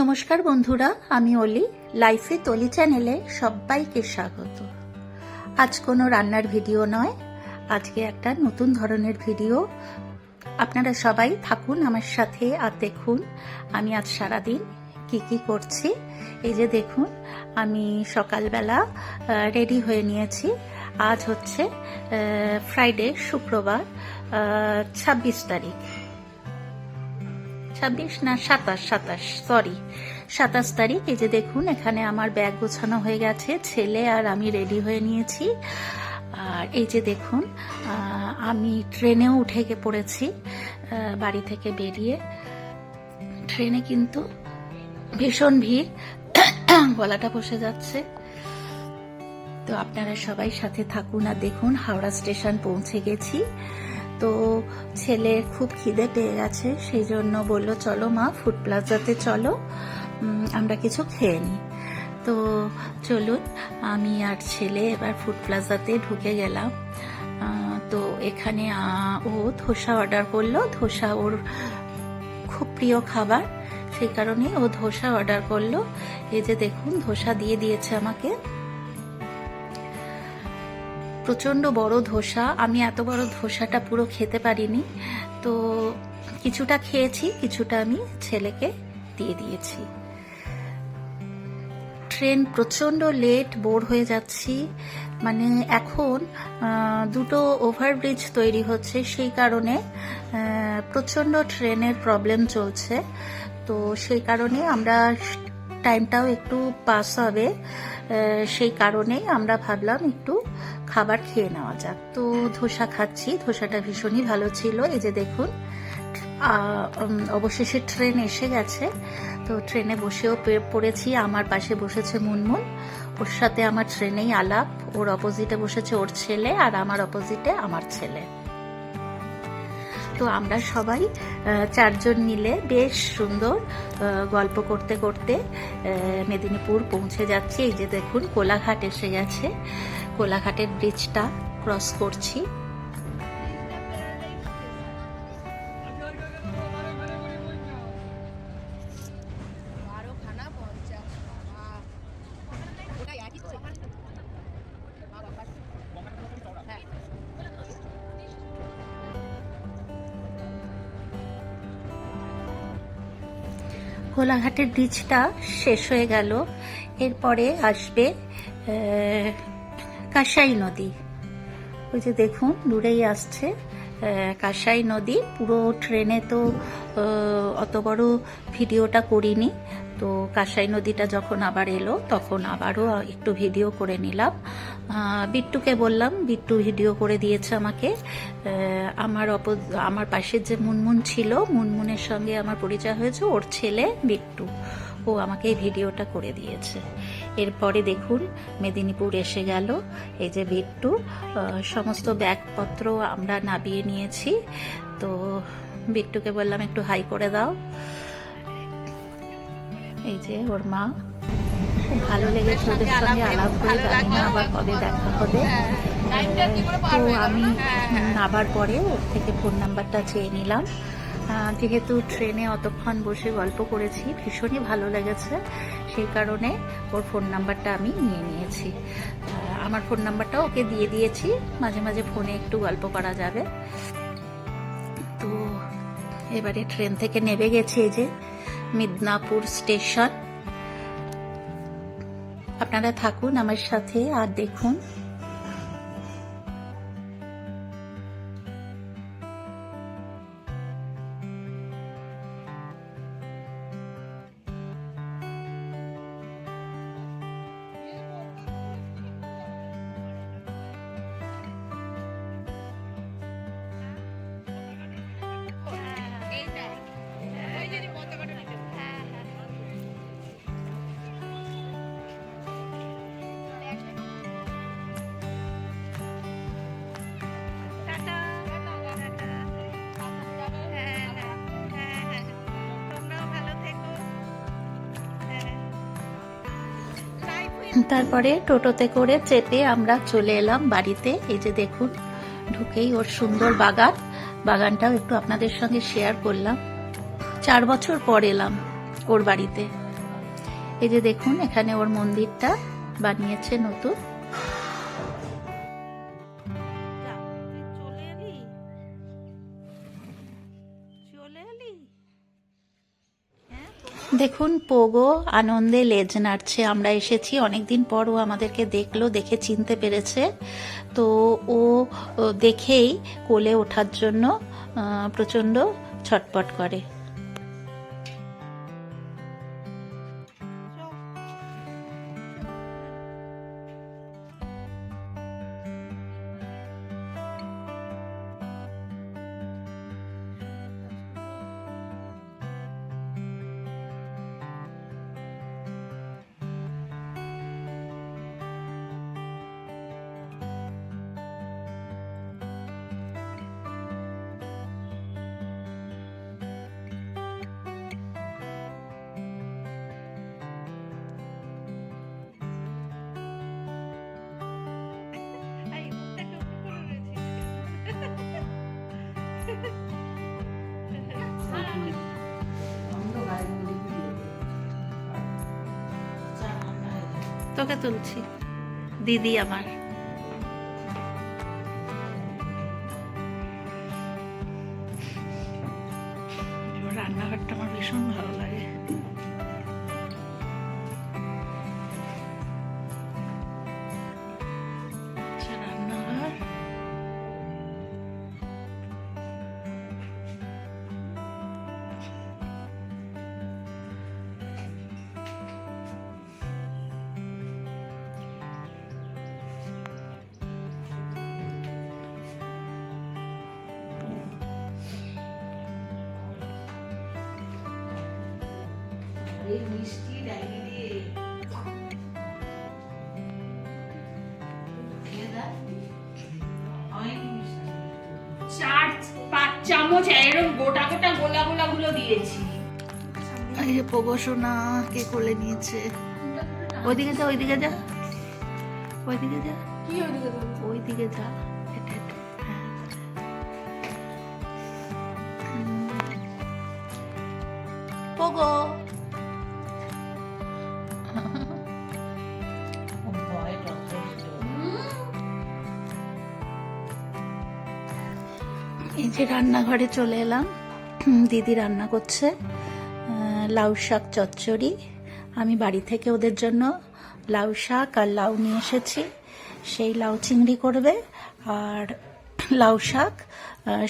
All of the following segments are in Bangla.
নমস্কার বন্ধুরা, আমি অলি লাইফে তলি চ্যানেলে সবাইকে স্বাগত। আজ কোনো রান্নার ভিডিও নয়, আজকে একটা নতুন ধরনের ভিডিও। আপনারা সবাই থাকুন আমার সাথে আর দেখুন, আমি আজ সারাদিন কি কি করছি। এই যে দেখুন, আমি সকালবেলা রেডি হয়ে নিয়েছি। আজ হচ্ছে ফ্রাইডে শুক্রবার ছাব্বিশ তারিখ। ছাব্বিশ? না, সাতাশ সাতাশ সরি সাতাশ তারিখ, এই যে দেখুন, এখানে আমার ব্যাগ গোছানো হয়ে গেছে, ছেলে আর আমি রেডি হয়ে নিয়েছি। আর এই যে দেখুন আমি ট্রেনেও উঠে গিয়ে পড়েছি বাড়ি থেকে বেরিয়ে। ট্রেনে কিন্তু ভীষণ ভিড়, গলাটা বসে যাচ্ছে। তো আপনারা সবাই সাথে থাকুন আর দেখুন, হাওড়া স্টেশন পৌঁছে গেছি। তো ছেলের খুব খিদে পেয়ে গেছে, সেই জন্য বলল, চলো মা ফুড প্লাজাতে চলো আমরা কিছু খেয়ে নিই। তো চলুন, আমি আর ছেলে এবার ফুড প্লাজাতে ঢুকে গেলাম। তো এখানে ও ধোসা অর্ডার করল। ধোসা ওর খুব প্রিয় খাবার, সেই কারণে ও ধোসা অর্ডার করল। এই যে দেখুন, ধোসা দিয়ে দিয়েছে আমাকে। প্রচণ্ড বড় ধোসা। আমি এত বড় ধোসাটা পুরো খেতে পারিনি। তো কিছুটা খেয়েছি, কিছুটা আমি ছেলেকে দিয়ে দিয়েছি। ট্রেন প্রচণ্ড লেট, বোর হয়ে যাচ্ছি। মানে এখন দুটো ওভারব্রিজ তৈরি হচ্ছে, সেই কারণে প্রচণ্ড ট্রেনের প্রবলেম চলছে। তো সেই কারণে আমরা টাইমটাও একটু পাস হবে। সেই কারণেই আমরা ভাবলাম একটু খাবার খেয়ে নেওয়া যাক। তো ধোসা খাচ্ছি, ধোসাটা ভীষণই ভালো ছিল। এই যে দেখুন অবশেষে ট্রেন এসে গেছে। তো ট্রেনে বসেও পড়েছি। আমার পাশে বসেছে মুনমুন। ওর সাথে আমার ট্রেনেই আলাপ। ওর অপোজিটে বসেছে ওর ছেলে আর আমার অপোজিটে আমার ছেলে। তো আমরা সবাই চারজন মিলে বেশ সুন্দর গল্প করতে করতে মেদিনীপুর পৌঁছে যাচ্ছি। এই যে দেখুন, কোলাঘাট এসে গেছে। কোলাঘাটের ব্রিজটা ক্রস করছি। কোলাঘাটের ব্রিজটা শেষ হয়ে গেল। এরপরে আসবে কাঁসাই নদী। ওই যে দেখুন, দূরেই আসছে কাঁসাই নদী। পুরো ট্রেনে তো অত বড় ভিডিওটা করিনি। তো কাঁসাই নদীটা যখন আবার এলো, তখন আবারও একটু ভিডিও করে নিলাম। বিট্টুকে বললাম, বিট্টু ভিডিও করে দিয়েছে আমাকে। আমার অপ আমার পাশের যে মুনমুন ছিল, মুনমুনের সঙ্গে আমার পরিচয় হয়েছে। ওর ছেলে বিট্টু। ও আমাকে এই ভিডিওটা করে দিয়েছে। এরপরে দেখুন, মেদিনীপুর এসে গেল। এই যে বিট্টু সমস্ত ব্যাগপত্র আমরা নাবিয়ে নিয়েছি। তো বিট্টুকে বললাম, একটু হাই করে দাও। এই যে ওর মা। খুব ভালো লেগেছে ওদের সঙ্গে আলাপ করে জানি না আবার কবে দেখা হবে। তো আমি নাবার পরে ওর থেকে ফোন নাম্বারটা চেয়ে নিলাম। যেহেতু ট্রেনে অতক্ষণ বসে গল্প করেছি, ভীষণই ভালো লেগেছে। সেই কারণে ওর ফোন নাম্বারটা আমি নিয়ে নিয়েছি। আমার ফোন নাম্বারটা ওকে দিয়ে দিয়েছি। মাঝে মাঝে ফোনে একটু গল্প করা যাবে। তো এবারে ট্রেন থেকে নেমে গেছে এই যে মিদনাপুর স্টেশন। আপনারা থাকুন আমার সাথে আর দেখুন। তারপরে টোটোতে করে চেপে আমরা চলে এলাম বাড়িতে। এই যে দেখুন, ঢুকেই ওর সুন্দর বাগান। বাগানটাও একটু আপনাদের সঙ্গে শেয়ার করলাম। চার বছর পর এলাম ওর বাড়িতে। এই যে দেখুন, এখানে ওর মন্দিরটা বানিয়েছে নতুন। দেখুন, পোগো আনন্দে লেজ নাড়ছে। আমরা এসেছি, অনেকদিন পর ও আমাদেরকে দেখল, দেখে চিনতে পেরেছে। তো ও দেখেই কোলে ওঠার জন্য প্রচণ্ড ছটপট করে। তোকে তুলছি দিদি আমার। রান্নাঘরটা আমার ভীষণ ভালো। চার পাঁচ চামচ এরকম গোটা গোটা গোলা গোলা গুলো দিয়েছি। এই যে প্রবসনা কে কোলে নিয়েছে? ওইদিকে যা ওইদিকে যা। ওইদিকে যা। কি ওইদিকে যা? হ্যাঁ। পোগো। এই যে রান্নাঘরে চলে এলাম। দিদি রান্না করছে লাউ শাক চচ্চড়ি। আমি বাড়ি থেকে ওদের জন্য লাউ শাক আর লাউ নিয়ে এসেছি। সেই লাউ চিংড়ি করবে আর লাউ শাক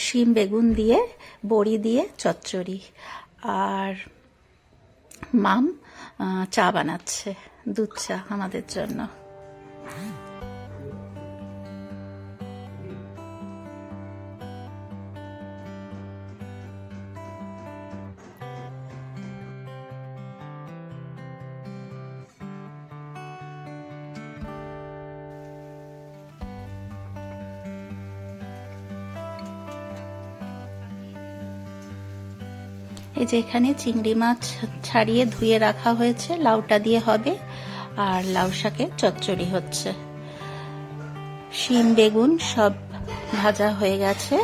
শিম, বেগুন দিয়ে, বড়ি দিয়ে চচ্চড়ি। আর মাম চা বানাচ্ছে দুধ চা আমাদের জন্য। এই যে এখানে চিংড়ি মাছ ছাড়িয়ে ধুয়ে রাখা হয়েছে, লাউটা দিয়ে হবে, আর লাউ শাকের চচ্চড়ি হচ্ছে। শিম, বেগুন সব ভাজা হয়ে গেছে,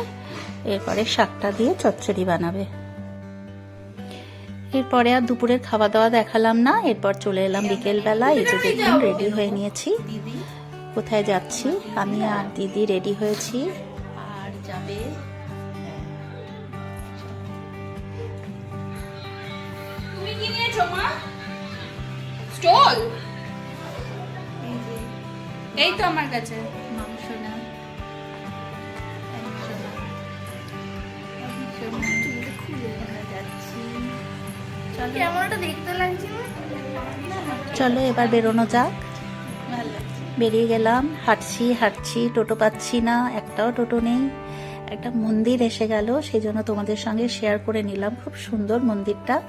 এরপরে শাকটা দিয়ে চচ্চড়ি বানাবে। এরপরে আর দুপুরের খাওয়া দাওয়া দেখালাম না, এরপর চলে এলাম বিকেল বেলা এই যে দেখুন রেডি হয়ে নিয়েছি। কোথায় যাচ্ছি? আমি আর দিদি রেডি হয়েছি। আর যাবে এই তো আমার কাছে। চলো এবার বেরোনো যাক। বেরিয়ে গেলাম। হাঁটছি হাঁটছি, টোটো পাচ্ছি না। একটাও টোটো নেই। একটা মন্দির এসে গেল, সেই জন্য তোমাদের সঙ্গে শেয়ার করে নিলাম। খুব সুন্দর মন্দিরটা।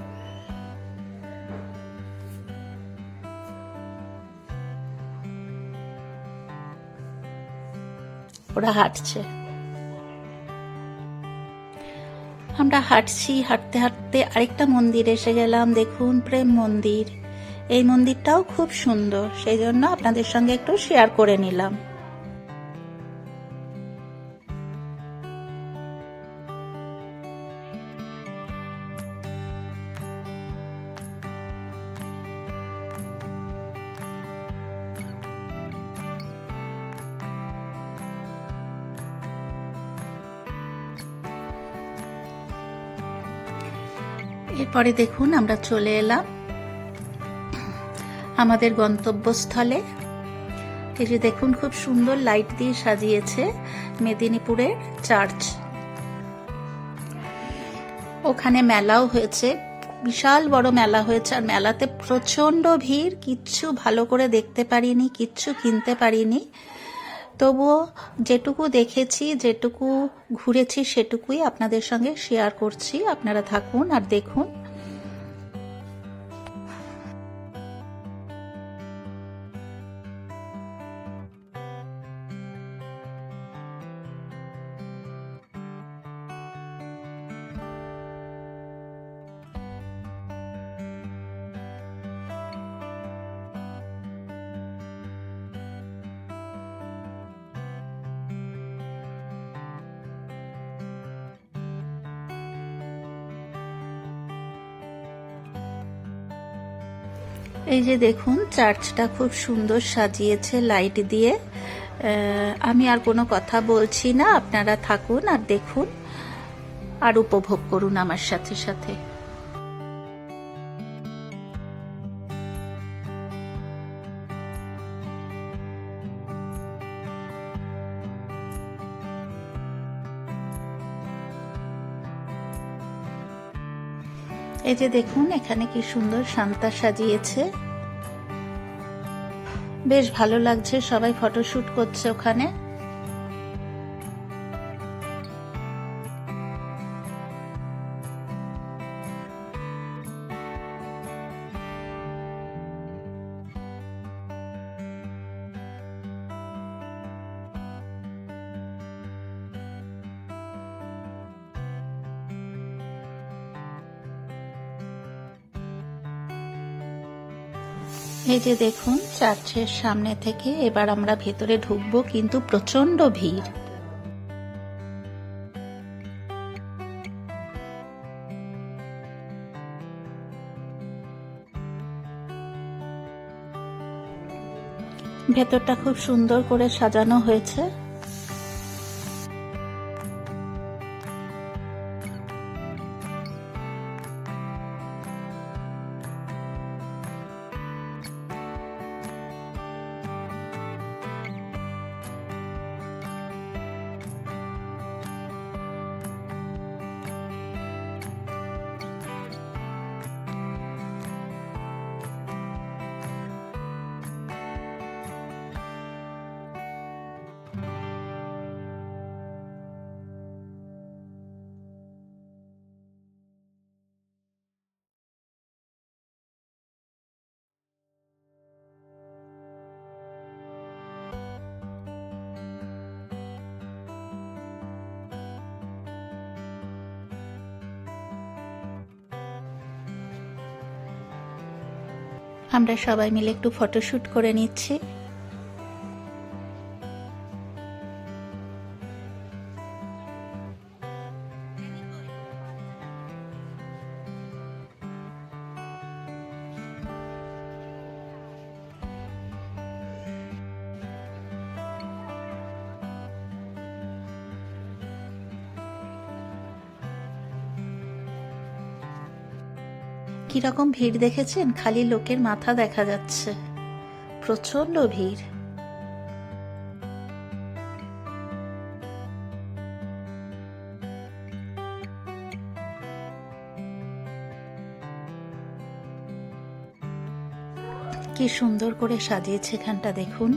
ওরা হাঁটছে। আমরা হাঁটছি, হাঁটতে হাঁটতে আরেকটা মন্দির এসে গেলাম, দেখুন প্রেম মন্দির। এই মন্দিরটাও খুব সুন্দর, সেই জন্য আপনাদের সঙ্গে একটু শেয়ার করে নিলাম। এরপরে দেখুন, আমরা চলে এলাম আমাদের গন্তব্যস্থলে। এই যে দেখুন, খুব সুন্দর লাইট দিয়ে সাজিয়েছে মেদিনীপুরের চার্চ। ওখানে মেলাও হয়েছে, বিশাল বড় মেলা হয়েছে, আর মেলাতে প্রচণ্ড ভিড়, কিচ্ছু ভালো করে দেখতে পারিনি, কিচ্ছু কিনতে পারিনি। তবুও যেটুকু দেখেছি যেটুকু ঘুরেছি সেটুকুই আপনাদের সঙ্গে শেয়ার করছি। আপনারা থাকুন আর দেখুন। এই যে দেখুন, চার্চটা খুব সুন্দর সাজিয়েছে লাইট দিয়ে। আমি আর কোনো কথা বলছি না, আপনারা থাকুন আর দেখুন আর উপভোগ করুন আমার সাথে সাথে। এই যে দেখুন, এখানে কি সুন্দর সান্তা সাজিয়েছে। বেশ ভালো লাগছে, সবাই ফটোশুট করছে ওখানে। এই যে দেখুন, চার্চের সামনে থেকে এবার আমরা ভেতরে ঢুকবো কিন্তু প্রচণ্ড ভিড়। ভেতরটা খুব সুন্দর করে সাজানো হয়েছে। আমরা সবাই মিলে একটু ফটোশ্যুট করে নিচ্ছি। কীরকম ভিড় দেখেছেন? খালি লোকের মাথা দেখা যাচ্ছে। প্রচণ্ড ভিড়। কি সুন্দর করে সাজিয়েছে এখানটা, দেখুন।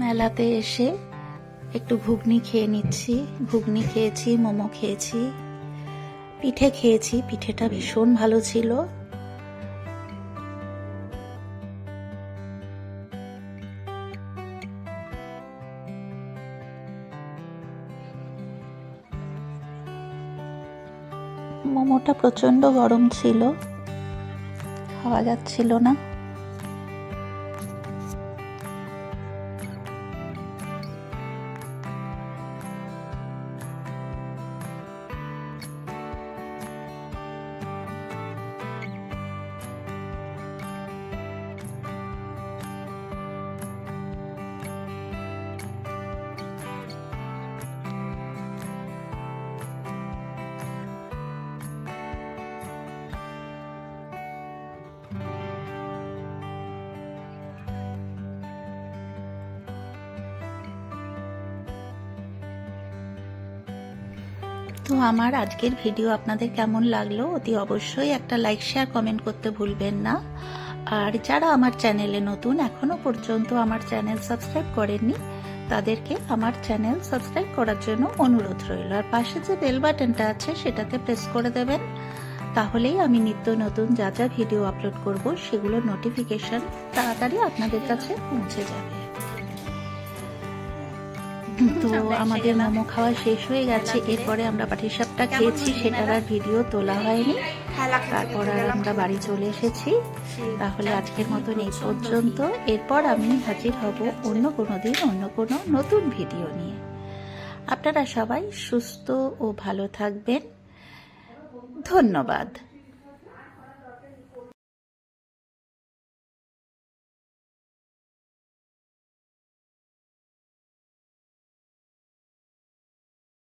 মেলাতে এসে একটু ঘুগনি খেয়ে নিচ্ছি। ঘুগনি খেয়েছি, মোমো খেয়েছি, পিঠে খেয়েছি। পিঠেটা ভীষণ ভালো ছিল। মোমোটা প্রচণ্ড গরম ছিল। খাওয়া যাচ্ছিল না। তো আমার আজকের ভিডিও আপনাদের কেমন লাগল অতি অবশ্যই একটা লাইক শেয়ার কমেন্ট করতে ভুলবেন না। আর যারা আমার চ্যানেলে নতুন, এখনও পর্যন্ত আমার চ্যানেল সাবস্ক্রাইব করেননি, তাদেরকে আমার চ্যানেল সাবস্ক্রাইব করার জন্য অনুরোধ রইল। আর পাশে যে বেল বাটনটা আছে, সেটাতে প্রেস করে দেবেন। তাহলেই আমি নিত্য নতুন যা যা ভিডিও আপলোড করব, সেগুলোর নোটিফিকেশন তাড়াতাড়ি আপনাদের কাছে পৌঁছে যাবে। তো আমাদের মোমো খাওয়া শেষ হয়ে গেছে। এরপরে আমরা পাটিসাপটা খেয়েছি সেটার আর ভিডিও তোলা হয়নি। তারপর আর আমরা বাড়ি চলে এসেছি। তাহলে আজকের মতন এই পর্যন্ত। এরপর আমি হাজির হব অন্য কোনো দিন অন্য কোনো নতুন ভিডিও নিয়ে। আপনারা সবাই সুস্থ ও ভালো থাকবেন। ধন্যবাদ।